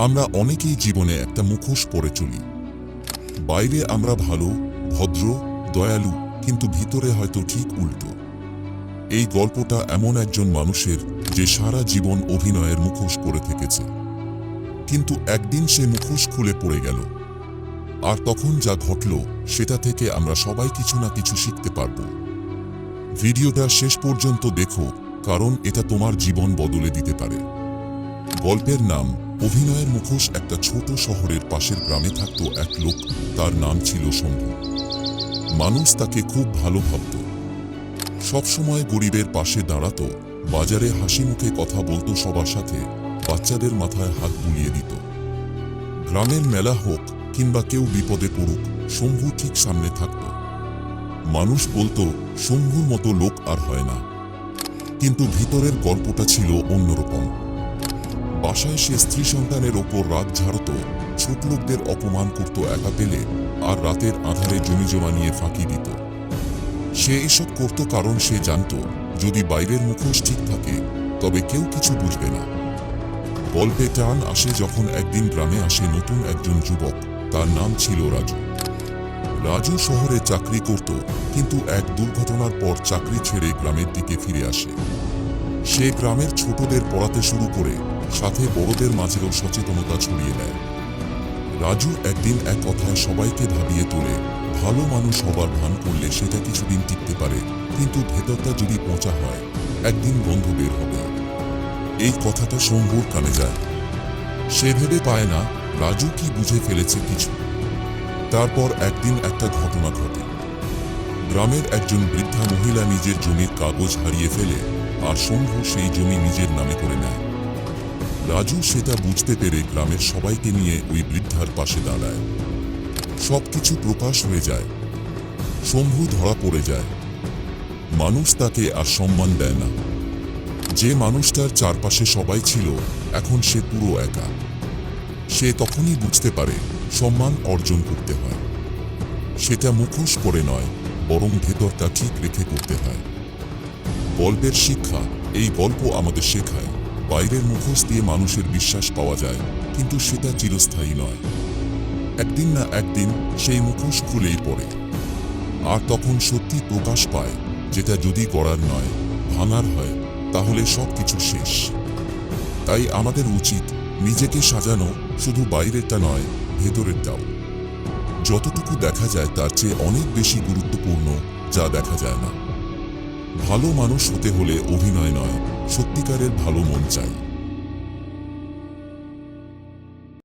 আমরা অনেকেই জীবনে একটা মুখোশ পরে চলি। বাইরে আমরা ভালো, ভদ্র, দয়ালু, কিন্তু ভিতরে হয়তো ঠিক উল্টো। এই গল্পটা এমন একজন মানুষের যে সারা জীবন অভিনয়ের মুখোশ পরে থেকেছে। কিন্তু একদিন সে মুখোশ খুলে পড়ে গেল। আর তখন যা ঘটল, সেটা থেকে আমরা সবাই কিছু না কিছু শিখতে পারব। ভিডিওটা শেষ পর্যন্ত দেখো, কারণ এটা তোমার জীবন বদলে দিতে পারে। গল্পের নাম, অভিনয়ের মুখোশ একটা ছোট শহরের পাশের গ্রামে থাকতো এক লোক, তার নাম ছিল শম্ভু। মানুষ তাকে খুব ভালো ভাবত। সবসময় গরিবের পাশে দাঁড়াতো, বাজারে হাসি মুখে কথা বলতো সবার সাথে, বাচ্চাদের মাথায় হাত বুলিয়ে দিত। গ্রামের মেলা হোক কিংবা কেউ বিপদে পড়ুক, শম্ভু ঠিক সামনে থাকত। মানুষ বলতো, শম্ভুর মতো লোক আর হয় না। কিন্তু ভিতরের গল্পটা ছিল অন্যরকম। বাসায় সে স্ত্রী সন্তানের ওপর রাত ঝাড়ত, ছোট লোকদের অপমান করত একা পেলে, আর রাতের আধারে জমি জমা নিয়ে ফাঁকি দিত। সে এসব করত কারণ সে জানত, যদি বাইরের মুখোশ ঠিক থাকে, তবে কেউ কিছু বুঝবে না। গল্পে টান আসে যখন একদিন গ্রামে আসে নতুন একজন যুবক, তার নাম ছিল রাজু। রাজু শহরে চাকরি করত, কিন্তু এক দুর্ঘটনার পর চাকরি ছেড়ে গ্রামের দিকে ফিরে আসে। সে গ্রামের ছোটদের পড়াতে শুরু করে সাথে বড়দের মাঝেও সচেতনতা ছড়িয়ে দেয়। রাজু একদিন এক কথায় সবাইকে ভাবিয়ে তোলে, ভালো মানুষ হবার ভান করলে সেটা কিছুদিন টিকতে পারে, কিন্তু ভেতরটা যদি পচা হয়, একদিন বন্ধ বের হবে। এই কথাটা শম্ভুর কানে যায়। সে ভেবে পায় না রাজু কি বুঝে ফেলেছে কিছু। তারপর একদিন একটা ঘটনা ঘটে। গ্রামের একজন বৃদ্ধা মহিলা নিজের জমির কাগজ হারিয়ে ফেলে, আর শম্ভু সেই জমি নিজের নামে করে নেয়। রাজু সেটা বুঝতে পেরে গ্রামের সবাইকে নিয়ে ওই বৃদ্ধার পাশে দাঁড়ায়। সবকিছু প্রকাশ হয়ে যায়। শম্ভু ধরা পড়ে যায়। মানুষ তাকে আর সম্মান দেয় না। যে মানুষটার চারপাশে সবাই ছিল, এখন সে পুরো একা। সে তখনই বুঝতে পারে সম্মান অর্জন করতে হয়। সেটা মুখোশ করে নয়, বরং ভেতরটা ঠিক রেখে করতে হয়। গল্পের শিক্ষা, এই গল্প আমাদের শেখায়। বাইরের মুখোশ দিয়ে মানুষের বিশ্বাস পাওয়া যায়, কিন্তু সেটা চিরস্থায়ী নয়। একদিন না একদিন সেই মুখোশ খুলেই পড়ে। আর তখন সত্যি প্রকাশ পায়, যেটা যদি করার নয়, ভাঙার হয়, তাহলে সব কিছু শেষ। তাই আমাদের উচিত নিজেকে সাজানো, শুধু বাইরেরটা নয়, ভেতরেরটাও। যতটুকু দেখা যায় তার চেয়ে অনেক বেশি গুরুত্বপূর্ণ যা দেখা যায় না। ভালো মানুষ হতে হলে অভিনয় নয় সত্যিকারের ভালো মন চাই।